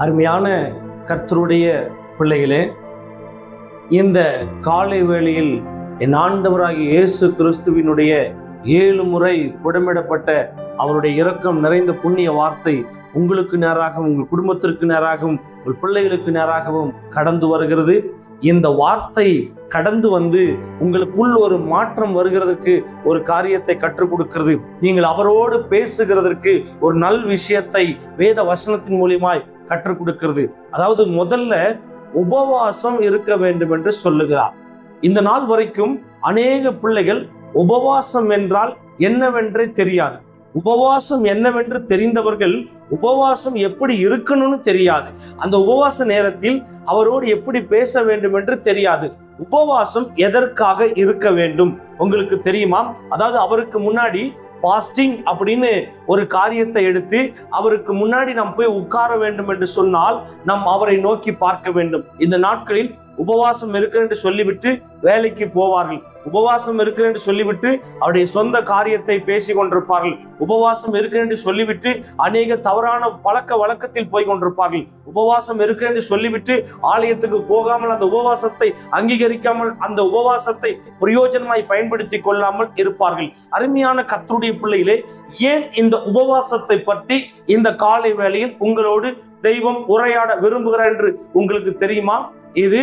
அருமையான கர்த்தருடைய பிள்ளைகளே இந்த காலை வேளையில் என் ஆண்டவராகிய இயேசு கிறிஸ்துவினுடைய ஏழு முறை புடமிடப்பட்ட அவருடைய இரக்கம் நிறைந்த புண்ணிய வார்த்தை உங்களுக்கு நேராகவும் உங்கள் குடும்பத்திற்கு நேராகவும் உங்கள் பிள்ளைகளுக்கு நேராகவும் கடந்து வருகிறது. இந்த வார்த்தை கடந்து வந்து உங்களுக்குள் ஒரு மாற்றம் வருகிறதற்கு ஒரு காரியத்தை கற்றுக் கொடுக்கிறது. நீங்கள் அவரோடு பேசுகிறதற்கு ஒரு நல் விஷயத்தை வேத வசனத்தின் மூலியமாய் கற்றுக் கொடுக்கிறது. அதாவது முதல்ல உபவாசம் இருக்க வேண்டும் என்று சொல்லுகிறார். இந்த நாள் வரைக்கும் அநேக பிள்ளைகள் உபவாசம் என்றால் என்னவென்றே தெரியாது. உபவாசம் என்னவென்று தெரிந்தவர்கள் உபவாசம் எப்படி இருக்கணும்னு தெரியாது. அந்த உபவாச நேரத்தில் அவரோடு எப்படி பேச வேண்டும் என்று தெரியாது. உபவாசம் எதற்காக இருக்க வேண்டும்? உங்களுக்கு தெரியுமா? அதாவது அவருக்கு முன்னாடி பாஸ்டிங் அப்படின்னு ஒரு காரியத்தை எடுத்து அவருக்கு முன்னாடி நாம் போய் உட்கார வேண்டும் என்று சொன்னால் நாம் அவரை நோக்கி பார்க்க வேண்டும். இந்த நாட்களில் உபவாசம் இருக்கிறேன் என்று சொல்லிவிட்டு வேலைக்கு போவார்கள். உபவாசம் இருக்கிறேன் என்று சொல்லிவிட்டு அவருடைய சொந்த காரியத்தை பேசி கொண்டிருப்பார்கள். உபவாசம் இருக்கிறேன் என்று சொல்லிவிட்டு அநேக தவறான பழக்க வழக்கத்தில் போய் கொண்டிருப்பார்கள். உபவாசம் இருக்கிறேன் என்று சொல்லிவிட்டு ஆலயத்துக்கு போகாமல் அந்த உபவாசத்தை அங்கீகரிக்காமல் அந்த உபவாசத்தை பிரயோஜனமாய் பயன்படுத்தி கொள்ளாமல் இருப்பார்கள். அருமையான கத்தருடைய பிள்ளைகளே ஏன் இந்த உபவாசத்தை பற்றி இந்த காலை வேளையில் உங்களோடு தெய்வம் உரையாட விரும்புகிறார் என்று உங்களுக்கு தெரியுமா? இது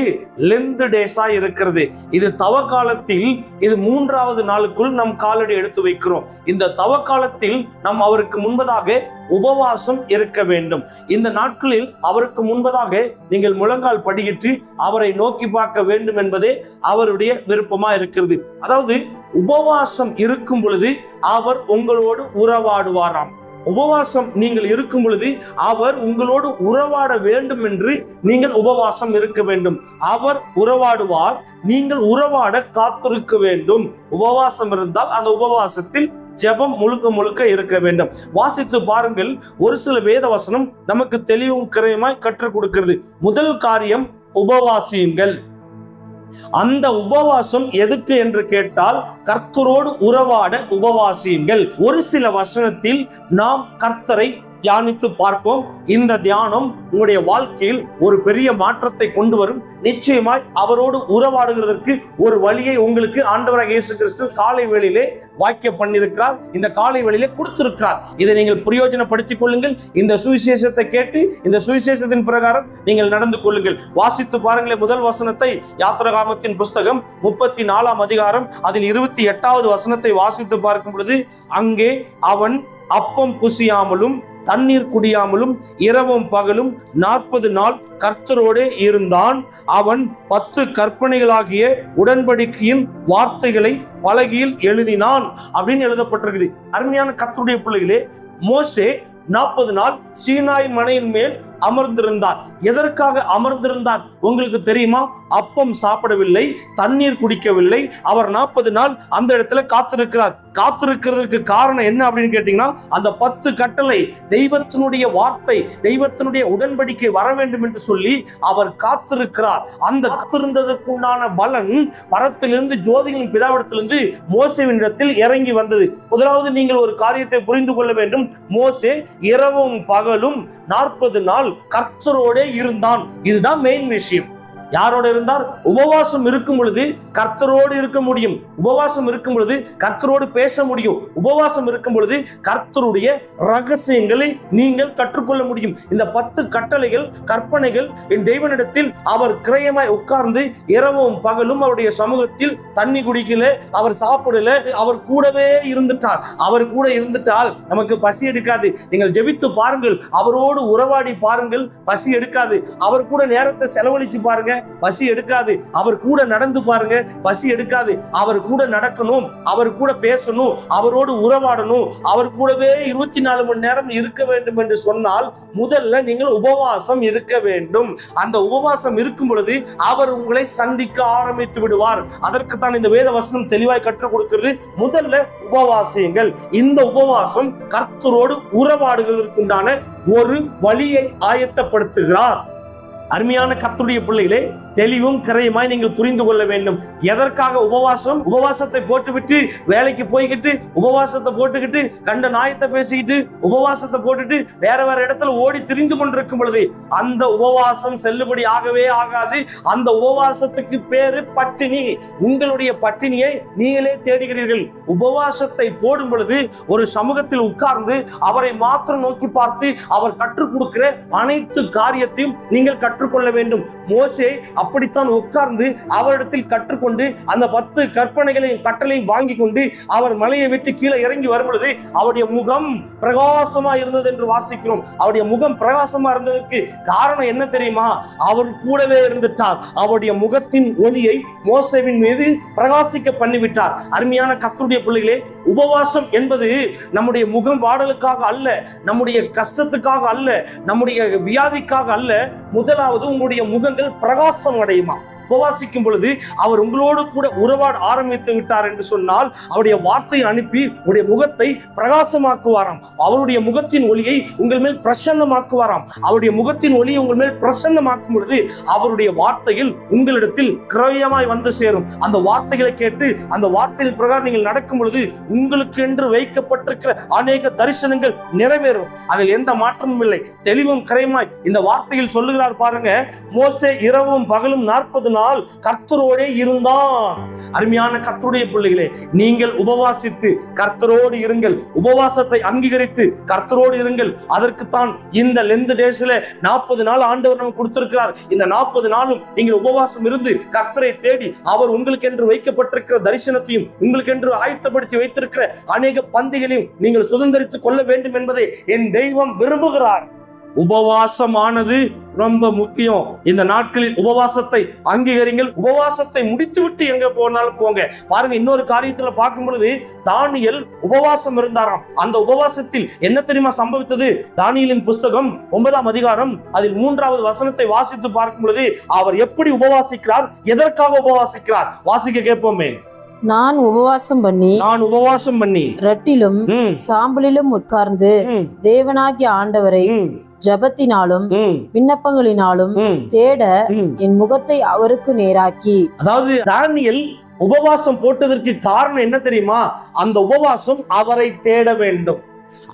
லெந்து டேஸா இருக்கிறது. இது தவ காலத்தில் இது மூன்றாவது நாளுக்குள் நம் காலடி எடுத்து வைக்கிறோம். இந்த தவ காலத்தில் நாம் அவருக்கு முன்பதாக உபவாசம் இருக்க வேண்டும். இந்த நாட்களில் அவருக்கு முன்பதாக நீங்கள் முழங்கால் படியிட்டு அவரை நோக்கி பார்க்க வேண்டும் என்பதே அவருடைய விருப்பமா இருக்கிறது. அதாவது உபவாசம் இருக்கும் பொழுது அவர் உங்களோடு உறவாடுவாராம். உபவாசம் நீங்கள் இருக்கும் பொழுது அவர் உங்களோடு உறவாட வேண்டும் என்று நீங்கள் உபவாசம் இருக்க வேண்டும். அவர் உறவாடுவார் நீங்கள் உறவாட காத்திருக்க வேண்டும். உபவாசம் இருந்தால் அந்த உபவாசத்தில் ஜெபம் முழுக்க முழுக்க இருக்க வேண்டும். வாசித்து பாருங்கள் ஒரு சில வேத வசனம் நமக்கு தெளிவும் கிரயமாய் கற்றுக் கொடுக்கிறது. முதல் காரியம் உபவாசியுங்கள். அந்த உபவாசம் எதுக்கு என்று கேட்டால் கர்த்தரோடு உறவாட உபவாசியுங்கள். ஒரு சில வசனத்தில் நாம் கர்த்தரை தியானித்து பார்ப்போம். இந்த தியானம் உங்களுடைய வாழ்க்கையில் ஒரு பெரிய மாற்றத்தை கொண்டு வரும். நிச்சயமாய் அவரோடு உறவாடுகிறதற்கு ஒரு வழியை உங்களுக்கு ஆண்டவராக இயேசு கிறிஸ்து காலை வேளையிலே வாக்கிய பண்ணியிருக்கிறார். இந்த காலை வேளையிலே கொடுத்திருக்கிறார். இதை நீங்கள் பிரயோஜனப்படுத்திக் கொள்ளுங்கள். இந்த சுவிசேஷத்தை கேட்டு இந்த சுவிசேஷத்தின் பிரகாரம் நீங்கள் நடந்து கொள்ளுங்கள். வாசித்து பாருங்களேன் முதல் வசனத்தை யாத்திரகாமத்தின் புஸ்தகம் முப்பத்தி நாலாம் அதிகாரம் அதில் இருபத்தி எட்டாவது வசனத்தை வாசித்து பார்க்கும் பொழுது அங்கே அவன் அப்பம் புசியாமலும் தண்ணீர் குடியாமலும் இரவும் பகலும் நாற்பது நாள் கர்த்தரோடே இருந்தான். அவன் பத்து கற்பனைகளாகிய உடன்படிக்கையின் வார்த்தைகளை பலகையில் எழுதினான் அப்படின்னு எழுதப்பட்டிருக்குது. அருமையான கர்த்தருடைய பிள்ளைகளே மோசே நாற்பது நாள் சீனாய் மனையின் மேல் அமர்ந்திருந்தார். எதற்காக அமர்ந்திருந்தார்? உங்களுக்கு தெரியுமா? அப்பம் சாப்பிடவில்லை தண்ணீர் குடிக்கவில்லை. அவர் நாற்பது நாள் அந்த இடத்துல காத்திருக்கிறார். காத்திருக்கிறதுக்கு காரணம் என்ன அப்படின்னு கேட்டீங்கன்னா அந்த பத்து கட்டளை தெய்வத்தினுடைய வார்த்தை தெய்வத்தினுடைய உடன்படிக்கை வர வேண்டும் என்று சொல்லி அவர் காத்திருக்கிறார். அந்த காத்திருந்ததற்குண்டான பலன் பரத்திலிருந்து ஜோதிகளின் பிதாவிடத்திலிருந்து மோசேவின் இடத்தில் இறங்கி வந்தது. முதலாவது நீங்கள் ஒரு காரியத்தை புரிந்து கொள்ள வேண்டும். மோசே இரவும் பகலும் நாற்பது நாள் கர்த்தரோடே இருந்தான். இதுதான் மெயின் விஷயம். யாரோட இருந்தார் உபவாசம் இருக்கும் பொழுது கர்த்தரோடு இருக்க முடியும். உபவாசம் இருக்கும் பொழுது கர்த்தரோடு பேச முடியும். உபவாசம் இருக்கும் பொழுது கர்த்தருடைய ரகசியங்களை நீங்கள் கற்றுக்கொள்ள முடியும். இந்த பத்து கட்டளைகள் கற்பனைகள் என் தெய்வனிடத்தில் அவர் கிரயமாய் உட்கார்ந்து இரவும் பகலும் அவருடைய சமூகத்தில் தண்ணி குடிக்கல அவர் சாப்பிடல அவர் கூடவே இருந்துட்டார். அவர் கூட இருந்துட்டால் நமக்கு பசி எடுக்காது. நீங்கள் ஜெபித்து பாருங்கள். அவரோடு உறவாடி பாருங்கள். பசி எடுக்காது. அவர் கூட நேரத்தை செலவழிச்சு பாருங்க. பசி எடுக்காது. அவர் கூட நடந்து பாருங்க. பசி எடுக்காது. அவர் கூட நடக்கணும். அவர் கூட பேசணும். அவரோடு உறவாடணும். அவர் கூடவே இருபத்தி நாலு மணி நேரம் இருக்க வேண்டும் என்று சொன்னால் முதல்ல நீங்கள் உபவாசம் இருக்க வேண்டும். அந்த உபவாசம் இருக்கும் பொழுது அவர் உங்களை சந்திக்க ஆரம்பித்து விடுவார். அதற்கு தான் இந்த வேத வசனம் தெளிவாய் கற்றுக் கொடுக்கிறது. முதல்ல உபவாசியுங்கள். இந்த உபவாசம் கர்த்தரோடு உறவாடுகிறதுக்குண்டான ஒரு வழியை ஆயத்தப்படுத்துகிறார். அருமையான கத்துடைய பிள்ளைகளே தெளிவும் கரையுமாய் நீங்கள் புரிந்து கொள்ள வேண்டும். எதற்காக உபவாசம்? உபவாசத்தை போட்டுவிட்டு வேலைக்கு போய்கிட்டு உபவாசத்தை போட்டுக்கிட்டு கண்ட நாயத்தை பேசிக்கிட்டு உபவாசத்தை போட்டுட்டு வேற வேற இடத்துல ஓடி திரிந்து கொண்டிருக்கும் பொழுது அந்த உபவாசம் செல்லுபடி ஆகவே ஆகாது. அந்த உபவாசத்துக்கு பேரு பட்டினி. உங்களுடைய பட்டினியை நீங்களே தேடுகிறீர்கள். உபவாசத்தை போடும் பொழுது ஒரு சமூகத்தில் உட்கார்ந்து அவரை மாத்திரம் நோக்கி பார்த்து அவர் கற்றுக் கொடுக்கிற அனைத்து காரியத்தையும் நீங்கள் கற்று கற்றுக்கொள்ள வேண்டும். மோசே அப்படித்தான் உட்கார்ந்து அவரிடத்தில் கற்றுக்கொண்டு அந்த பத்து கற்பனைகளையும் கட்டளையும் வாங்கி கொண்டு அவர் மலையை விட்டு கீழே இறங்கி வரும் பொழுது அவருடைய முகம் பிரகாசமா இருந்தது என்று வாசிக்கிறோம். அவருடைய முகம் பிரகாசமா இருந்ததற்கு காரணம் என்ன தெரியுமா? அவர் கூடவே இருந்துட்டார். அவருடைய முகத்தின் ஒளியை மோசேவின் மீது பிரகாசிக்க பண்ணிவிட்டார். அருமையான கத்தருடைய பிள்ளைகளே உபவாசம் என்பது நம்முடைய முகம் வாடலுக்காக அல்ல நம்முடைய கஷ்டத்துக்காக அல்ல நம்முடைய வியாதிக்காக அல்ல முதலாவது உங்களுடைய முகங்கள் பிரகாசம் அடையுமா? உபவாசிக்கும் பொழுது அவர் உங்களோடு கூட உறவாட ஆரம்பித்து விட்டார் என்று சொன்னால் அவருடைய வார்த்தையை அனுப்பி உங்களுடைய முகத்தை பிரகாசமாக்குவாராம். அவருடைய முகத்தின் ஒளியை உங்கள் மேல் பிரசன்னமாக்குவாராம். அவருடைய முகத்தின் ஒளியை உங்கள் மேல் பிரசன்னமாக்கும் பொழுது அவருடைய வார்த்தையில் உங்களிடத்தில் கிரயமாய் வந்து சேரும். அந்த வார்த்தைகளை கேட்டு அந்த வார்த்தையின் பிரகாரம் நீங்கள் நடக்கும் பொழுது உங்களுக்கு என்று வைக்கப்பட்டிருக்கிற அநேக தரிசனங்கள் நிறைவேறும். அதில் எந்த மாற்றமும் இல்லை. தெளிவும் கரையுமாய் இந்த வார்த்தையில் சொல்லுகிறார் பாருங்க மோசே இரவும் பகலும் நாற்பது நாள் கர்த்தரோடே இருந்தான். அருமையான கர்த்தருடைய பிள்ளைகளே நீங்கள் உபவாசித்து கர்த்தரோடு இருங்கள். உபவாசத்தை அங்கீகரித்து கர்த்தரோடு இருங்கள். அதற்குத்தான் இந்த லெந்து டேஸ்ல நாற்பது நாள் ஆண்டவர் நமக்கு கொடுத்திருக்கிறார். இந்த நாற்பது நாளும் நீங்கள் உபவாசம் இருந்து கர்த்தரை தேடி அவர் உங்களுக்கு என்று வைக்கப்பட்டிருக்கிற தரிசனத்தையும் உங்களுக்கு என்று ஆயத்தப்படுத்தி வைத்திருக்கிற அநேக பந்திகளையும் நீங்கள் சுதந்திரித்துக் கொள்ள வேண்டும் என்பதை என் தெய்வம் விரும்புகிறார். உபவாசமானது ரொம்ப முக்கியம். இந்த நாட்களில் உபவாசத்தை அங்கீகரிங்கள். உபவாசத்தை முடித்துவிட்டு எங்க போனாலும் போங்க. பாருங்க இன்னொரு காரியத்துல பார்க்கும் பொழுது தானியல் உபவாசம் இருந்தாராம். அந்த உபவாசத்தில் என்ன தெரியுமா சம்பவித்தது? தானியலின் புஸ்தகம் ஒன்பதாம் அதிகாரம் அதில் மூன்றாவது வசனத்தை வாசித்து பார்க்கும் பொழுது அவர் எப்படி உபவாசிக்கிறார்? எதற்காக உபவாசிக்கிறார்? வாசிக்க கேட்போமே. நான் உபவாசம் பண்ணி நான் உபவாசம் பண்ணி ரட்டிலும் சாம்பலிலும் உட்கார்ந்து தேவனாகிய ஆண்டவரை ஜபத்தினாலும் விண்ணப்பங்களினாலும் தேட. என் முகத்தை அவருக்கு நேராக்கி. அதாவது தானியல் உபவாசம் போட்டதற்கு காரணம் என்ன தெரியுமா? அந்த உபவாசம் அவரை தேட வேண்டும்.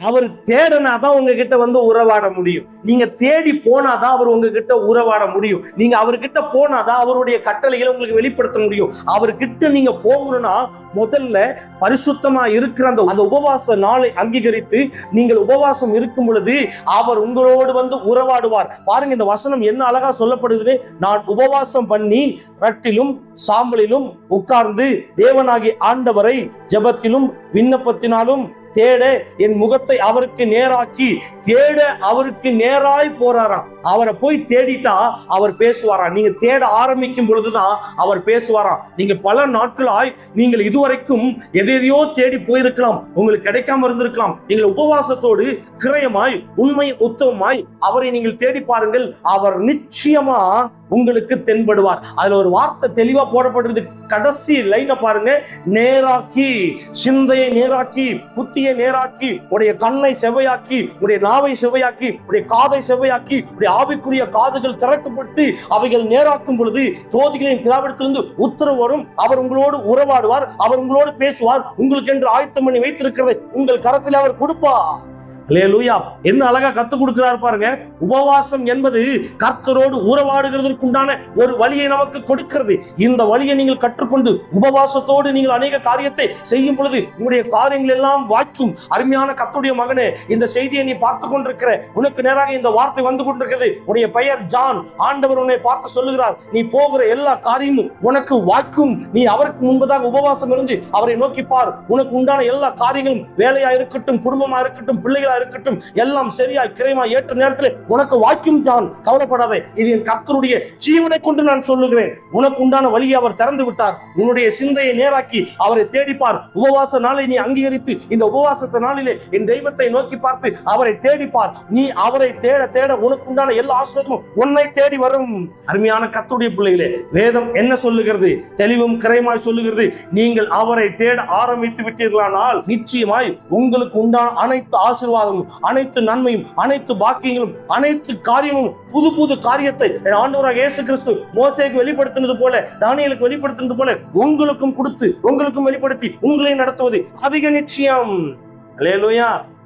அவர் தேடினாதான் உங்ககிட்ட வந்து உறவாட முடியும். நீங்க தேடி போனாதான் அவர் உங்ககிட்ட உறவாட முடியும். நீங்க அவர்கிட்ட போனாதான் அவருடைய கட்டளைகளை உங்களுக்கு வெளிப்படுத்த முடியும். அவர்கிட்ட நீங்க போகணும்னா முதல்ல பரிசுத்தமா இருக்கிற அந்த அந்த உபவாச நாளை அங்கீகரித்து நீங்கள் உபவாசம் இருக்கும் பொழுது அவர் உங்களோடு வந்து உறவாடுவார். பாருங்க இந்த வசனம் என்ன அழகா சொல்லப்படுது நான் உபவாசம் பண்ணி ரட்டிலும் சாம்பலிலும் உட்கார்ந்து தேவனாகி ஆண்டவரை ஜெபத்திலும் விண்ணப்பத்தினாலும் தேட என் முகத்தை அவருக்கு நேராக்கி தேட அவருக்கு நேராய் போறாராம். அவரை போய் தேடிட்டா அவர் பேசுவாராம். நீங்க தேட ஆரம்பிக்கும் பொழுதுதான் அவர் பேசுவாராம். நீங்க பல நாட்களாய் நீங்கள் இதுவரைக்கும் எதையோ தேடி போயிருக்கலாம். உங்களுக்கு கிடைக்காம இருந்திருக்கலாம். நீங்கள் உபவாசத்தோடு கிரயமாய் உண்மை உத்தவமாய் அவரை நீங்கள் தேடி பாருங்கள். அவர் நிச்சயமா உங்களுக்கு தென்படுவார். அதுல ஒரு வார்த்தை தெளிவா போடப்படுறது கடைசி லைனை பாருங்க. நேராக்கி சிந்தையை நேராக்கி புத்தியை நேராக்கி உடைய கண்ணை செவையாக்கி உடைய நாவை செவையாக்கி உடைய காதை செவையாக்கி உடைய ஆவிக்குரிய காதுகள் திறக்கப்பட்டு அவைகள் நேராக்கும் பொழுது ஜோதிகளின் பிதாவிடத்திலிருந்து உத்தரவு வரும். அவர் உங்களோடு உறவாடுவார். அவர் உங்களோடு பேசுவார். உங்களுக்கு என்று ஆயத்தம் பண்ணி வைத்திருக்கிறதை உங்கள் கரத்தில் அவர் கொடுப்பார். அல்லேலூயா என்ன அழகா கத்து கொடுக்கிறார் பாருங்க. உபவாசம் என்பது கர்த்தரோடு உறவாடுகிறதுக்கு உண்டான ஒரு வழியை நமக்கு கொடுக்கிறது. இந்த வழியை நீங்கள் கற்றுக்கொண்டு உபவாசத்தோடு நீங்கள் அநேக காரியத்தை செய்யும் பொழுது உங்களுடைய காரியங்கள் எல்லாம் வாய்க்கும். அருமையான கத்துடைய மகனே இந்த செய்தியை நீ பார்த்து கொண்டிருக்கிற உனக்கு நேராக இந்த வார்த்தை வந்து கொண்டிருக்கிறது. உன்னுடைய பெயர் ஜான். ஆண்டவர் உன்னை பார்த்து சொல்லுகிறார் நீ போகிற எல்லா காரியமும் உனக்கு வாய்க்கும். நீ அவருக்கு முன்பதாக உபவாசம் இருந்து அவரை நோக்கி பார். உனக்கு உண்டான எல்லா காரியங்களும் வேலையா இருக்கட்டும் குடும்பமா இருக்கட்டும் பிள்ளைகளா இருக்கட்டும். எல்லாம் சரியா கிரயமா ஏற்ற நேரத்தில் உனக்கு வாக்கியம் ஜான். கவலைப்படாதே. இது என் கர்த்தருடைய ஜீவனை கொண்டு நான் சொல்லுகிறேன். உனக்கு உண்டான வழியை அவர் திறந்து விட்டார். உன்னுடைய சிந்தையை நேராக்கி அவரை தேடிப்பார். உபவாச நாளை நீ அங்கீகரித்து இந்த உபவாசத்த நாளிலே என் தெய்வத்தை நோக்கி பார்த்து அவரை தேடிப்பார். நீ அவரை தேட தேட உனக்கு உண்டான எல்லா ஆசிரியமும் உன்னை தேடி வரும். அருமையான கத்துடைய பிள்ளைகளே வேதம் என்ன சொல்லுகிறது? தெளிவும் கிரைமாய் சொல்லுகிறது. நீங்கள் அவரை தேட ஆரம்பித்து விட்டீர்களானால் நிச்சயமாய் உங்களுக்கு உண்டான அனைத்து ஆசீர்வாதம் ஆசீர்வாதமும் அனைத்து நன்மையும் அனைத்து பாக்கியங்களும் அனைத்து காரியமும் புது புது காரியத்தை ஆண்டவராக இயேசு கிறிஸ்து மோசைக்கு வெளிப்படுத்தினது போல தானியலுக்கு வெளிப்படுத்தினது போல உங்களுக்கும் கொடுத்து உங்களுக்கும் வெளிப்படுத்தி உங்களை நடத்துவது அதிக நிச்சயம்.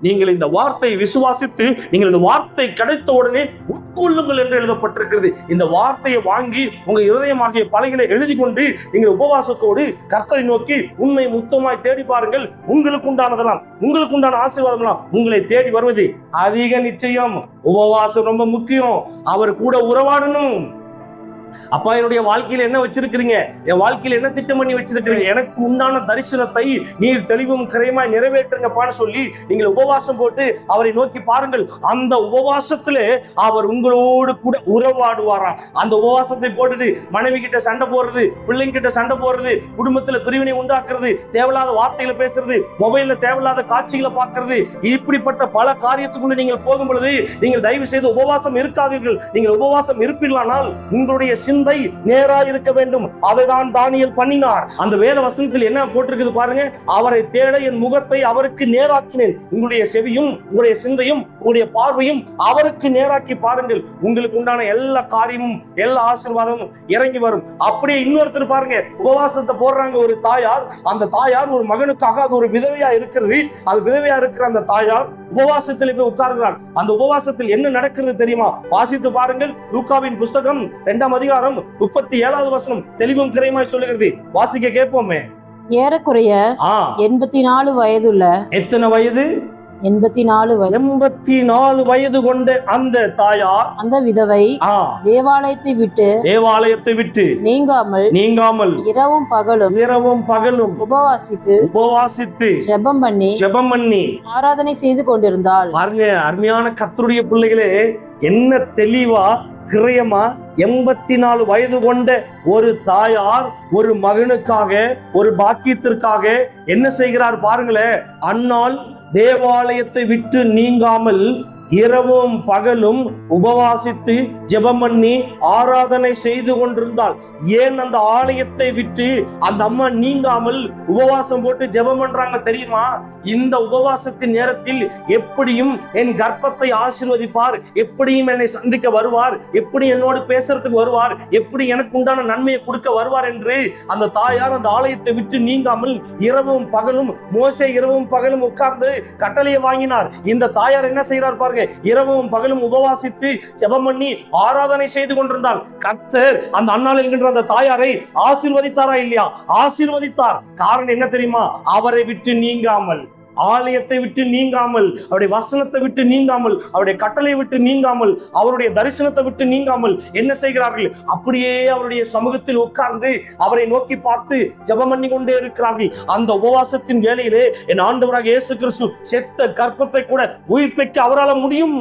நீங்கள் இந்த வார்த்தையை விசுவாசித்து நீங்கள் இந்த வார்த்தை கிடைத்த உடனே உட்கொள்ளுங்கள் என்று எழுதப்பட்டிருக்கிறது. இந்த வார்த்தையை வாங்கி உங்க இருதயமாகிய பலகைகளை எழுதி கொண்டு நீங்கள் உபவாசத்தோடு கர்த்தரை நோக்கி உண்மை முத்தமாய் தேடி பாருங்கள். உங்களுக்கு உண்டானதெல்லாம் உங்களுக்கு உண்டான ஆசீர்வாதம்லாம் உங்களை தேடி வருவது அதிக நிச்சயம். உபவாசம் ரொம்ப முக்கியம். அவர் கூட உறவாடணும். அப்பா என்னுடைய வாழ்க்கையில என்ன வச்சிருக்கிறீங்க? என் வாழ்க்கையில என்ன திட்டம் பண்ணி வச்சிருக்கிறீங்க? எனக்கு உண்டான தரிசனத்தை நீர் தெளிவும் கரையுமாய் நிறைவேற்றுங்கப்பான்னு சொல்லி நீங்கள் உபவாசம் போட்டு அவரை நோக்கி பாருங்கள். அந்த உபவாசத்துல அவர் உங்களோடு கூட உறவாடுவாராம் அந்த உபவாசத்தை போட்டுட்டு மனைவி கிட்ட சண்டை போடுறது பிள்ளைங்க கிட்ட சண்டை போடுறது குடும்பத்துல பிரிவினை உண்டாக்குறது தேவையில்லாத வார்த்தைகளை பேசுறது மொபைல்ல தேவையில்லாத காட்சிகளை பார்க்கறது இப்படிப்பட்ட பல காரியத்துக்குள்ள நீங்கள் போகும் பொழுது நீங்கள் தயவு செய்து உபவாசம் இருக்காதீர்கள். நீங்கள் உபவாசம் இருப்பீர்களானால் உங்களுடைய சிந்தை நேரா இருக்க வேண்டும். அதை தான் தானியல் பண்ணினார். அந்த வேத வசனத்தில் என்ன போட்டிருக்குது பாருங்க? அவரை தேட என் முகத்தை அவருக்கு நேராக்கினேன். உங்களுடைய செவியும் உங்களுடைய சிந்தையும் உங்களுடைய பார்வையும் அவருக்கு நேராக்கி பாருங்கள். உங்களுக்கு உண்டான எல்லா காரியமும் எல்லா ஆசீர்வாதமும் இறங்கி வரும். அப்படியே இன்னொருத்தர் பாருங்க உபவாசத்தை போடுறாங்க ஒரு தாயார். அந்த தாயார் ஒரு மகனுக்காக அது ஒரு விதவையா இருக்கிறது. அது விதவையா இருக்கிற அந்த தாயார் உபவாசத்தில் போய் உட்கார்கிறார் அந்த உபவாசத்தில் என்ன நடக்கிறது தெரியுமா? வாசித்து பாருங்கள். லூக்காவின் புஸ்தகம் இரண்டாம் அதிகாரம் முப்பத்தி ஏழாவது வசனம் தெளிவும் கிரையுமாய் சொல்லுகிறது. வாசிக்க கேட்போமே? ஏறக்குறைய எண்பத்தி நாலு வயதுள்ள எத்தனை வயது? எண்பத்தி நாலு வயது எண்பத்தி நாலு வயது கொண்ட அந்த தாயார் அந்த விதவை தேவாலயத்தை விட்டு தேவாலயத்தை விட்டு நீங்காமல் நீங்காமல் இரவும் பகலும் இரவும் பகலும் உபவாசித்து உபவாசித்து ஜெபம் பண்ணி ஜெபம் பண்ணி ஆராதனை செய்து கொண்டிருந்தாள் பாருங்க அருமையான கத்தருடைய பிள்ளைகளே என்ன தெளிவா கிரயமா எண்பத்தி நாலு வயது கொண்ட ஒரு தாயார் ஒரு மகனுக்காக ஒரு பாக்கியத்திற்காக என்ன செய்கிறார் பாருங்களேன். அந்நாள் தேவாலயத்தை விட்டு நீங்காமல் இரவும் பகலும் உபவாசித்து ஜெபம் பண்ணி ஆராதனை செய்து கொண்டிருந்தாள் ஏன் அந்த ஆலயத்தை விட்டு அந்த அம்மா நீங்காமல் உபவாசம் போட்டு ஜெபம் பண்றாங்க தெரியுமா? இந்த உபவாசத்தின் நேரத்தில் எப்படியும் என் கர்ப்பத்தை ஆசீர்வதிப்பார் எப்படியும் என்னை சந்திக்க வருவார் எப்படி என்னோடு பேசுறதுக்கு வருவார் எப்படி எனக்கு உண்டான நன்மையை கொடுக்க வருவார் என்று அந்த தாயார் அந்த ஆலயத்தை விட்டு நீங்காமல் இரவும் பகலும் மோசை இரவும் பகலும் உட்கார்ந்து கட்டளையை வாங்கினார். இந்த தாயார் என்ன செய்கிறார் பாருங்க இரவும் பகலும் உபவாசித்து ஜெபம் பண்ணி ஆராதனை செய்து கொண்டிருந்தார் கர்த்தர் அந்த அண்ணாள் என்கின்ற அந்த தாயாரை ஆசீர்வதித்தாரா இல்லையா? ஆசீர்வதித்தார். காரணம் என்ன தெரியுமா? அவரை விட்டு நீங்காமல். ஆலயத்தை விட்டு நீங்காமல் அவருடைய வசனத்தை விட்டு நீங்காமல் அவருடைய கட்டளை விட்டு நீங்காமல் அவருடைய தரிசனத்தை விட்டு நீங்காமல் என்ன செய்கிறார்கள்? அப்படியே அவருடைய சமூகத்தில் உட்கார்ந்து அவரை நோக்கி பார்த்து ஜெபம் பண்ணி கொண்டே இருக்கிறார்கள். அந்த உபவாசத்தின் வேலையிலே என் ஆண்டவராக இயேசு கிறிஸ்து செத்த கற்பத்தை கூட உயிர்ப்பிக்க அவரால் முடியும்.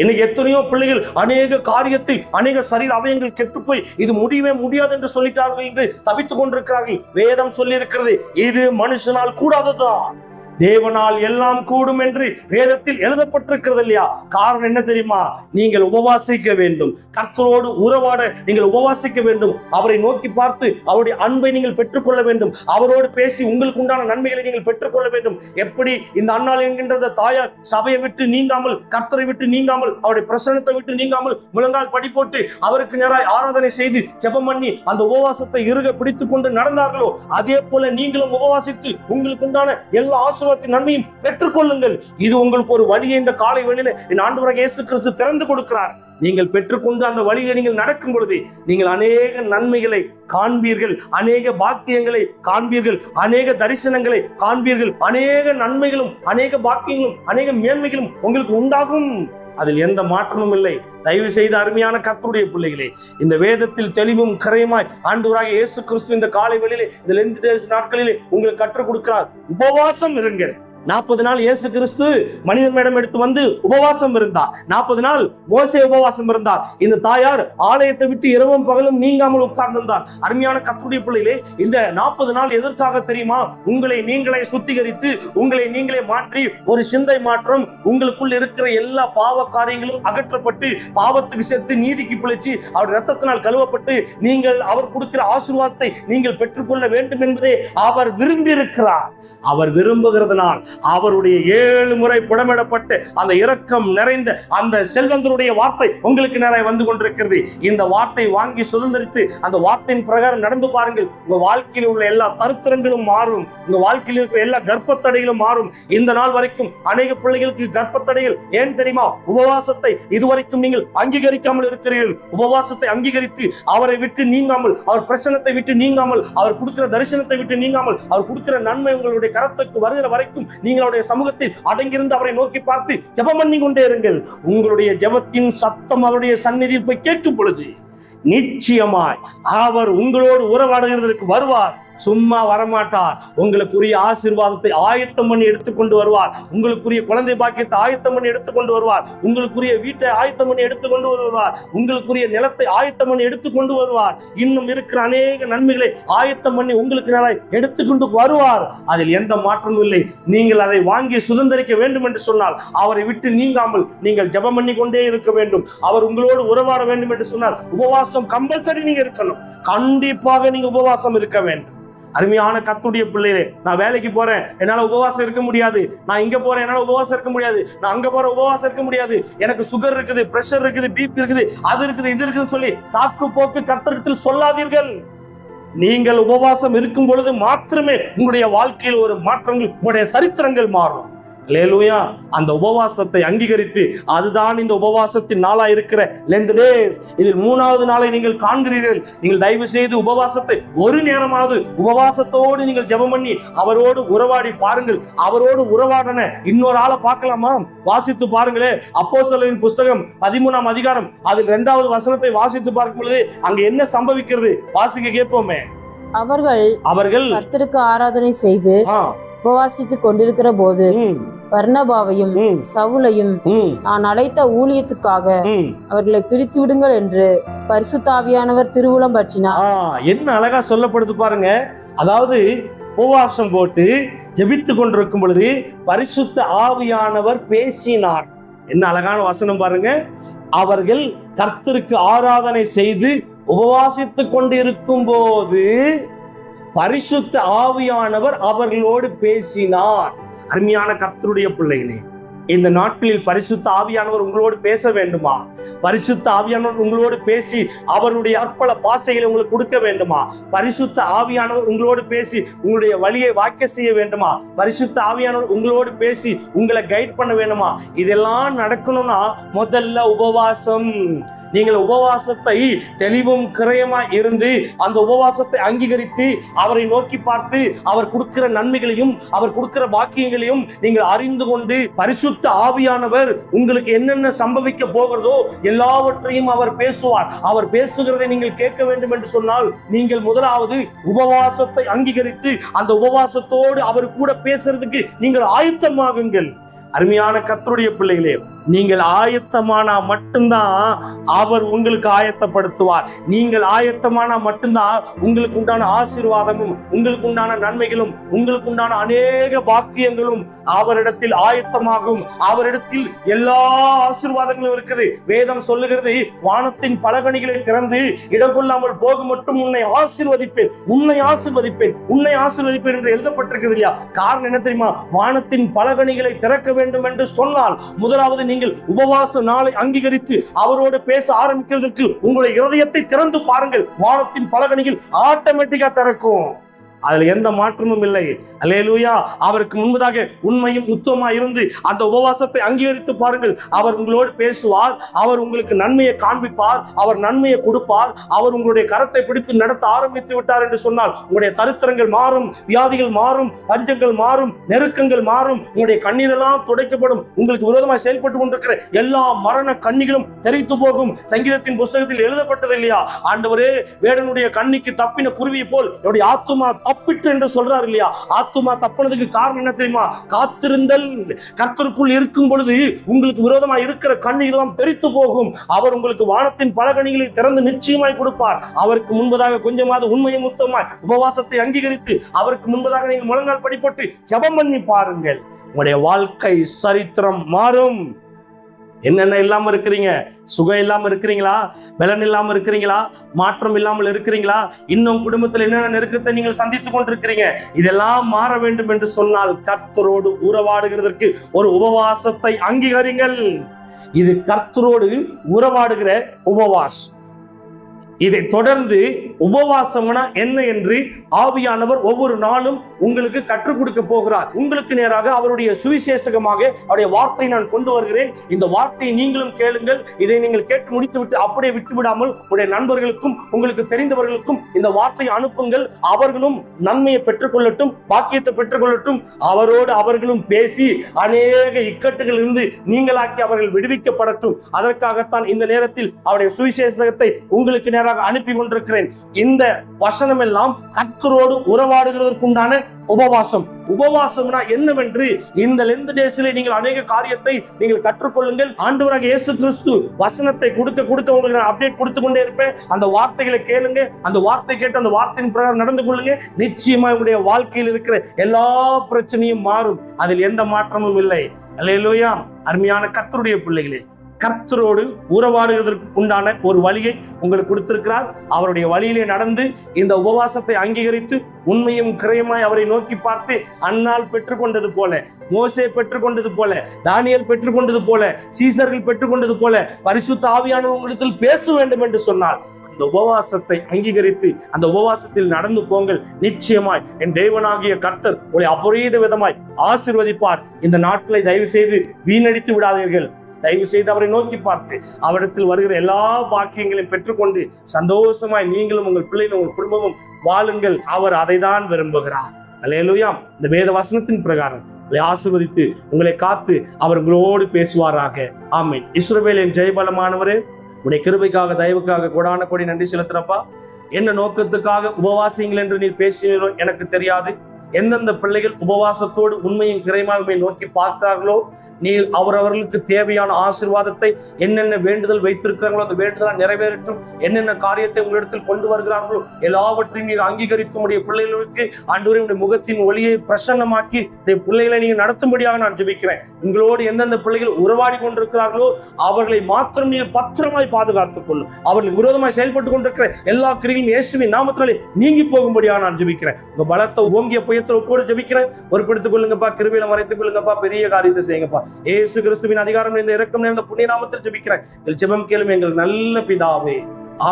இன்னைக்கு எத்தனையோ பிள்ளைகள் அநேக காரியத்தில் அநேக சரீர அவயங்கள் கெட்டு போய் இது முடியவே முடியாது என்று சொல்லிட்டார்கள் என்று தவித்துக் கொண்டிருக்கிறார்கள். வேதம் சொல்லி இருக்கிறது இது மனுஷனால் கூடாததுதான். தேவனால் எல்லாம் கூடும் என்று வேதத்தில் எழுதப்பட்டிருக்கிறது இல்லையா காரணம் என்ன தெரியுமா? நீங்கள் உபவாசிக்க வேண்டும். கர்த்தரோடு உறவாட நீங்கள் உபவாசிக்க வேண்டும். அவரை நோக்கி பார்த்து அவருடைய அன்பை நீங்கள் பெற்றுக்கொள்ள வேண்டும். அவரோடு பேசி உங்களுக்கு உண்டான நன்மைகளை நீங்கள் பெற்றுக்கொள்ள வேண்டும். எப்படி? இந்த அண்ணால் என்கின்ற தாயார் சபையை விட்டு நீங்காமல் கர்த்தரை விட்டு நீங்காமல் அவருடைய பிரசனத்தை விட்டு நீங்காமல் முழங்கால் படி போட்டு அவருக்கு நேராய் ஆராதனை செய்து ஜெபம் பண்ணி அந்த உபவாசத்தை இருக பிடித்துக் கொண்டு நடந்தார்களோ அதே போல நீங்களும் உபவாசித்து உங்களுக்கு உண்டான எல்லா ஆசீர்வாதத்தின் நன்மையும் பெற்றுக்கொள்ளுங்கள். இது உங்களுக்கு ஒரு வழியை இந்த காலை வேளையில என் ஆண்டு இயேசு கிறிஸ்து திறந்து கொடுக்கிறார். நீங்கள் பெற்றுக்கொண்டு அந்த வழியில நீங்கள் நடக்கும் பொழுது நீங்கள் அநேக நன்மைகளை காண்பீர்கள் அநேக பாக்கியங்களை காண்பீர்கள் அநேக தரிசனங்களை காண்பீர்கள் அநேக நன்மைகளும் அநேக பாக்கியங்களும் அநேக மேன்மைகளும் உங்களுக்கு உண்டாகும். அதில் எந்த மாற்றமும் இல்லை. தயவு செய்த அருமையான கர்த்தருடைய பிள்ளைகளே இந்த வேதத்தில் தெளிவும் கரையுமாய் ஆண்டவராக இயேசு கிறிஸ்து இந்த காலை வெளியிலே இந்த லெந்து நாட்களிலே உங்களுக்கு கற்றுக் கொடுக்கிறார். உபவாசம் இருங்கள். நாற்பது நாள் இயேசு கிறிஸ்து மனிதன் எடுத்து வந்து உபவாசம் இருந்தார். நாற்பது நாள் மோசே உபவாசம் இருந்தார். இந்த தாயார் ஆலயத்தை விட்டு இரவும் பகலும் நீங்காமல் உட்கார்ந்திருந்தார். அருமையான கத்துடைய பிள்ளையிலே இந்த நாற்பது நாள் எதற்காக தெரியுமா? உங்களை நீங்களே சுத்திகரித்து உங்களை நீங்களே மாற்றி ஒரு சிந்தை மாற்றம் உங்களுக்குள் இருக்கிற எல்லா பாவ காரியங்களும் அகற்றப்பட்டு பாவத்துக்கு செத்து நீதிக்கு பிழைச்சு அவர் ரத்தத்தினால் கழுவப்பட்டு நீங்கள் அவர் கொடுக்கிற ஆசீர்வாதத்தை நீங்கள் பெற்றுக்கொள்ள வேண்டும் என்பதே அவர் விரும்பி இருக்கிறார் அவர் விரும்புகிறதுனால் அவருடைய ஏழு முறை புடமிடப்பட்டு அந்த இரக்கம் நிறைந்த அந்த செல்வந்தருடைய வார்த்தை உங்களுக்கு நிறைய வந்து கொண்டிருக்கிறது. இந்த வார்த்தை வாங்கி சுதந்திரித்து அந்த வார்த்தையின் பிரகாரம் நடந்து பாருங்கள். உங்க வாழ்க்கையில் உள்ள எல்லா தருத்திரங்களும் மாறும். உங்க வாழ்க்கையில் இருக்கிற எல்லா கர்ப்பத்தடைகளும் மாறும். இந்த நாள் வரைக்கும் அநேக பிள்ளைகளுக்கு கர்ப்பத்தடைகள் ஏன் தெரியுமா? உபவாசத்தை இதுவரைக்கும் நீங்கள் அங்கீகரிக்காமல் இருக்கிறீர்கள். உபவாசத்தை அங்கீகரித்து அவரை விட்டு நீங்காமல் அவர் பிரச்சனத்தை விட்டு நீங்காமல் அவர் கொடுக்கிற தரிசனத்தை விட்டு நீங்காமல் அவர் கொடுக்கிற நன்மை உங்களுடைய கரத்துக்கு வருகிற வரைக்கும் நீங்களுடைய சமூகத்தில் அடங்கியிருந்து அவரை நோக்கி பார்த்து ஜெபம் பண்ணி கொண்டே இருங்கள். உங்களுடைய ஜெபத்தின் சத்தம் அவருடைய சந்நிதியில் போய் கேட்கும் பொழுது நிச்சயமாய் அவர் உங்களோடு உறவாடுகிறதற்கு வருவார். சும்மா வரமாட்டார். உங்களுக்குரிய ஆசீர்வாதத்தை ஆயத்தம் பண்ணி எடுத்துக்கொண்டு வருவார். உங்களுக்குரிய குழந்தை பாக்கியத்தை ஆயத்தம் பண்ணி எடுத்துக்கொண்டு வருவார். உங்களுக்குரிய வீட்டை ஆயத்தம் பண்ணி எடுத்துக்கொண்டு வருவார். உங்களுக்குரிய நிலத்தை ஆயத்தம் பண்ணி எடுத்துக்கொண்டு வருவார். இன்னும் இருக்கிற அநேக நன்மைகளை ஆயத்தம் பண்ணி உங்களுக்கு நேராய் எடுத்துக்கொண்டு வருவார். அதில் எந்த மாற்றமும் இல்லை. நீங்கள் அதை வாங்கி சுதந்திரிக்க வேண்டும் என்று சொன்னால் அவரை விட்டு நீங்காமல் நீங்கள் ஜெபம் பண்ணி கொண்டே இருக்க வேண்டும். அவர் உங்களோடு உறவாட வேண்டும் என்று சொன்னால் உபவாசம் கம்பல்சரி நீங்க இருக்கணும். கண்டிப்பாக நீங்க உபவாசம் இருக்க வேண்டும். அருமையான கத்துடைய பிள்ளைகளே நான் வேலைக்கு போறேன் என்னால உபவாசம் இருக்க முடியாது. நான் இங்க போறேன் என்னால உபவாசம் இருக்க முடியாது. நான் அங்க போற உபவாசம் இருக்க முடியாது. எனக்கு சுகர் இருக்குது பிரஷர் இருக்குது பிபி இருக்குது அது இருக்குது இது இருக்குதுன்னு சொல்லி சாக்கு போக்கு கர்த்தரிடத்தில் சொல்லாதீர்கள். நீங்கள் உபவாசம் இருக்கும் பொழுது மாத்திரமே உங்களுடைய வாழ்க்கையில் ஒரு மாற்றங்கள் உங்களுடைய சரித்திரங்கள் மாறும். லேலுயா அந்த உபவாசத்தை அங்கீகரித்து அதுதான் இந்த உபவாசத்தின் நாளா இருக்கிற லெந்த் டேஸ் இதில் மூணாவது நாளை நீங்கள் காண்கிறீர்கள். நீங்கள் தயவு செய்து உபவாசத்தை ஒரு நேரமாவது உபவாசத்தோடு நீங்கள் ஜெபம் பண்ணி அவரோடு உறவாடி பாருங்கள். அவரோடு உறவாடன இன்னொரு ஆளை பார்க்கலாமா? வாசித்து பாருங்களே. அப்போஸ்தலரின் புஸ்தகம் பதிமூணாம் அதிகாரம் அதில் இரண்டாவது வசனத்தை வாசித்து பார்க்கும் பொழுது அங்க என்ன சம்பவிக்கிறது? வாசிக்க கேட்போமே. அவர்கள் அவர்கள் கர்த்தருக்கு ஆராதனை செய்து உபவாசித்துக் கொண்டிருக்கிற போது பர்ணபாவையும் சவுலையும் நான் அழைத்த ஊழியத்துக்காக. அவர்களை பிரித்து விடுங்கள் என்று பரிசுத்தாவியானவர் திருவுளம் பற்றினார். என்ன அழகா சொல்லப்படுது பாருங்க. அதாவது உபவாசம் போட்டு ஜெபித்து கொண்டிருக்கும் பொழுது பரிசுத்த ஆவியானவர் பேசினார். என்ன அழகான வசனம் பாருங்க. அவர்கள் கர்த்தருக்கு ஆராதனை செய்து உபவாசித்துக் கொண்டிருக்கும் போது பரிசுத்த ஆவியானவர் அவர்களோடு பேசினார். அருமையான கர்த்தருடைய பிள்ளைகளே இந்த நாட்களில் பரிசுத்த ஆவியானவர் உங்களோடு பேச வேண்டுமா? பரிசுத்த ஆவியானவர் உங்களோடு பேசி அவருடைய அற்பல பாசைகளை உங்களுக்கு கொடுக்க வேண்டுமா? பரிசுத்த ஆவியானவர் உங்களோடு பேசி உங்களுடைய வழியை வாக்க செய்ய வேண்டுமா? பரிசுத்த ஆவியானவர் உங்களோடு பேசி உங்களை கைட் பண்ண வேண்டுமா? இதெல்லாம் நடக்கணும்னா முதல்ல உபவாசம். நீங்கள் உபவாசத்தை தெளிவும் கிரயமா இருந்து அந்த உபவாசத்தை அங்கீகரித்து அவரை நோக்கி பார்த்து அவர் கொடுக்கிற நன்மைகளையும் அவர் கொடுக்கிற பாக்கியங்களையும் நீங்கள் அறிந்து கொண்டு பரிசுத்த ஆவியானவர் உங்களுக்கு என்னென்ன சம்பவிக்க போகிறதோ எல்லாவற்றையும் அவர் பேசுவார். அவர் பேசுகிறதை நீங்கள் கேட்க வேண்டும் என்று சொன்னால் நீங்கள் முதலாவது உபவாசத்தை அங்கீகரித்து அந்த உபவாசத்தோடு அவர் கூட பேசுறதுக்கு நீங்கள் ஆயத்தமாகுங்கள். அருமையான கத்தருடைய பிள்ளைகளே நீங்கள் ஆயத்தமானா மட்டும்தான் அவர் உங்களுக்கு ஆயத்தப்படுத்துவார். நீங்கள் ஆயத்தமானா மட்டும்தான் உங்களுக்கு உண்டான ஆசீர்வாதமும் உங்களுக்கு உண்டான நன்மைகளும் உங்களுக்கு உண்டான அநேக பாக்கியங்களும் அவரிடத்தில் ஆயத்தமாகும். அவரிடத்தில் எல்லா ஆசீர்வாதங்களும் இருக்குது. வேதம் சொல்லுகிறது வானத்தின் பலகணிகளை திறந்து இடம் கொள்ளாமல் போக மட்டும் உன்னை ஆசீர்வதிப்பேன் உன்னை ஆசீர்வதிப்பேன் உன்னை ஆசீர்வதிப்பேன் என்று எழுதப்பட்டிருக்கிறது இல்லையா? காரணம் என்ன தெரியுமா? வானத்தின் பலகணிகளை திறக்க வேண்டும் என்று சொன்னால் முதலாவது நீங்கள் உபவாச நாளை அங்கீகரித்து அவரோடு பேச ஆரம்பிக்கிறதுக்கு உங்களுடைய இருதயத்தை திறந்து பாருங்கள். வானத்தின் பலகணிகள் ஆட்டோமேட்டிக்கா திறக்கும். அதுல எந்த மாற்றமும் இல்லை. அலேலூயா அவருக்கு முன்பதாக உண்மையும் உத்தமா இருந்து அந்த உபவாசத்தை அங்கீகரித்து பாருங்கள். அவர் உங்களோடு பேசுவார். அவர் உங்களுக்கு நன்மையை காண்பிப்பார். அவர் நன்மையை கொடுப்பார். அவர் உங்களுடைய கரத்தை பிடித்து நடத்த ஆரம்பித்து விட்டார் என்று சொன்னால் உங்களுடைய தரித்திரங்கள் மாறும் வியாதிகள் மாறும் பஞ்சங்கள் மாறும் நெருக்கங்கள் மாறும். உங்களுடைய கண்ணீரெல்லாம் துடைக்கப்படும். உங்களுக்கு விரோதமாக செயல்பட்டு கொண்டிருக்கிற எல்லா மரண கண்ணிகளும் தெரித்து போகும். சங்கீதத்தின் புஸ்தகத்தில் எழுதப்பட்டது இல்லையா? ஆண்டவரே வேடனுடைய கண்ணிக்கு தப்பின குருவியை போல் என்னுடைய ஆத்துமா தப்பிட்டு என்று சொல்றாரு இல்லையா? ஆத்துமா தப்புனதுக்கு காரணம் என்ன தெரியுமா? காத்திருந்தல். கர்த்தருக்குள் இருக்கும் பொழுது உங்களுக்கு விரோதமா இருக்கிற கண்ணிகள் எல்லாம் தெரித்து போகும். அவர் உங்களுக்கு வானத்தின் பலகணிகளை திறந்து நிச்சயமாய் கொடுப்பார். அவருக்கு முன்பதாக கொஞ்சமாவது உண்மையை முத்தமாய் உபவாசத்தை அங்கீகரித்து அவருக்கு முன்பதாக நீங்கள் முழங்கால் படிப்பட்டு ஜெபம் பண்ணி பாருங்கள். உங்களுடைய வாழ்க்கை சரித்திரம் மாறும். என்னென்ன இல்லாமல் இருக்கிறீங்க? சுகம் இல்லாமல் இருக்கிறீங்களா? பலன் இல்லாமல் இருக்கிறீங்களா? மாற்றம் இல்லாமல் இருக்கிறீங்களா? இன்னும் குடும்பத்தில் என்னென்ன நெருக்கத்தை நீங்கள் சந்தித்துக் கொண்டிருக்கிறீங்க? இதெல்லாம் மாற வேண்டும் என்று சொன்னால் கர்த்தரோடு உறவாடுகிறதற்கு ஒரு உபவாசத்தை அங்கீகரிங்கள். இது கர்த்தரோடு உறவாடுகிற உபவாசம். இதை தொடர்ந்து உபவாசம்னா என்ன என்று ஆவியானவர் ஒவ்வொரு நாளும் உங்களுக்கு கற்றுக் கொடுக்க போகிறார். உங்களுக்கு நேராக அவருடைய சுவிசேஷகமாக அவருடைய வார்த்தை நான் கொண்டு வருகிறேன். இந்த வார்த்தையை நீங்களும் கேளுங்கள். இதை நீங்கள் கேட்டு முடித்துவிட்டு அப்படியே விட்டுவிடாமல் உடைய நண்பர்களுக்கும் உங்களுக்கு தெரிந்தவர்களுக்கும் இந்த வார்த்தையை அனுப்புங்கள். அவர்களும் நன்மையை பெற்றுக்கொள்ளட்டும் பாக்கியத்தை பெற்றுக்கொள்ளட்டும். அவரோடு அவர்களும் பேசி அநேக இக்கட்டுகள் இருந்து நீங்களாக்கி அவர்கள் விடுவிக்கப்படட்டும். அதற்காகத்தான் இந்த நேரத்தில் அவருடைய சுவிசேஷகத்தை உங்களுக்கு நேராக அனுப்பி கொண்டிருக்கிறேன். இந்த வசனம் எல்லாம் கத்தரோடு உறவாடுகிறதற்குண்டான உபவாசம். உபவாசம்னா என்னவென்று இந்த லெந்து டேஸ்ல நீங்கள் அநேக காரியத்தை நீங்கள் கற்றுக்கொள்ளுங்கள். ஆண்டவராக இயேசு கிறிஸ்து வசனத்தை கொடுக்க கொடுக்க உங்களுக்கு நான் அப்டேட் கொடுத்து கொண்டே இருப்பேன். அந்த வார்த்தைகளை கேளுங்க. அந்த வார்த்தை கேட்டு அந்த வார்த்தையின் பிரகாரம் நடந்து கொள்ளுங்க. நிச்சயமா உங்களுடைய வாழ்க்கையில் இருக்கிற எல்லா பிரச்சனையும் மாறும். அதில் எந்த மாற்றமும் இல்லை. அல்லையிலோயா அருமையான கத்தருடைய பிள்ளைகளே. கர்த்தரோடு உறவாடுவதற்கு உண்டான ஒரு வழியை உங்களுக்கு கொடுத்திருக்கிறார். அவருடைய வழியிலே நடந்து இந்த உபவாசத்தை அங்கீகரித்து உண்மையும் கிரயமாய் அவரை நோக்கி பார்த்து அன்னால் பெற்றுக்கொண்டது போல மோசே பெற்றுக்கொண்டது போல தானியல் பெற்றுக்கொண்டது போல சீசர்கள் பெற்றுக்கொண்டது போல பரிசுத்த ஆவியானவங்களிடத்தில் பேச வேண்டும் என்று சொன்னால் அந்த உபவாசத்தை அங்கீகரித்து அந்த உபவாசத்தில் நடந்து போங்கள். நிச்சயமாய் என் தேவனாகிய கர்த்தர் உங்களை அபரீத விதமாய் ஆசிர்வதிப்பார். இந்த நாட்களை தயவு செய்து வீணடித்து விடாதீர்கள். தயவு செய்து அவரை நோக்கி பார்த்து அவரிடத்தில் வருகிற எல்லா பாக்கியங்களையும் பெற்றுக்கொண்டு சந்தோஷமாய் நீங்களும் உங்கள் பிள்ளைகளும் உங்கள் குடும்பமும் வாழுங்கள். அவர் அதை தான் விரும்புகிறார். அலையலுயாம் இந்த வேத வசனத்தின் பிரகாரம் உங்களை ஆசிர்வதித்து உங்களை காத்து அவர் உங்களோடு பேசுவாராக. ஆமை இஸ்ரோவேலின் ஜெயபலமானவரே உடைய கிருபைக்காக தயவுக்காக கொடான கொடி நன்றி செலுத்துறப்பா. என்ன நோக்கத்துக்காக உபவாசிங்கள் என்று நீர் பேசினீரோ எனக்கு தெரியாது. எந்தெந்த பிள்ளைகள் உபவாசத்தோடு உண்மையும் கிரைமாவுமே நோக்கி பார்க்கிறார்களோ நீர் அவரவர்களுக்கு தேவையான ஆசீர்வாதத்தை என்னென்ன வேண்டுதல் வைத்திருக்கிறார்களோ அந்த வேண்டுதலாக நிறைவேறட்டும் என்னென்ன காரியத்தை உங்களிடத்தில் கொண்டு வருகிறார்களோ எல்லாவற்றையும் நீர் அங்கீகரித்து உடைய பிள்ளைகளுக்கு ஆண்டவரே உடைய முகத்தின் ஒளியை பிரசன்னமாக்கி உடைய பிள்ளைகளை நீங்கள் நடத்தும்படியாக நான் ஜெபிக்கிறேன். உங்களோடு எந்தெந்த பிள்ளைகள் உறவாடி கொண்டிருக்கிறார்களோ அவர்களை மாத்திரம் நீர் பத்திரமாய் பாதுகாத்துக் கொள்ளும். அவர்களுக்கு விரோதமாய் செயல்பட்டு கொண்டிருக்கிற எல்லா கிரிகளும் இயேசுவின் நாமத்தினாலே நீங்கி போகும்படியாக நான் ஜெபிக்கிறேன். உங்க பலத்தை ஓங்கிய புயத்தில் ஒப்போடு ஜபிக்கிறேன். பொறுப்படுத்திக் கொள்ளுங்கப்பா கிருபையில மறைத்துக் கொள்ளுங்கப்பா பெரிய காரியத்தை செய்யுங்கப்பா. ஏசு கிறிஸ்துவின் அதிகாரம் இந்த இறக்கம் நிறைந்த புண்ணிய நாமத்தில் ஜபிக்கிறேன். எங்கள் ஜெபம் கேளும் எங்கள் நல்ல பிதாவே.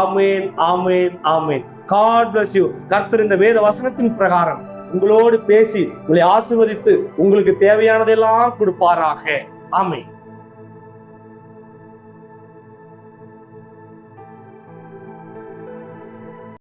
ஆமேன் ஆமேன் ஆமேன். காட் பிளஸ் யூ கர்த்தர் இந்த வேத வசனத்தின் பிரகாரம் உங்களோடு பேசி உங்களை ஆசிர்வதித்து உங்களுக்கு தேவையானதெல்லாம் கொடுப்பாராக. ஆமேன்.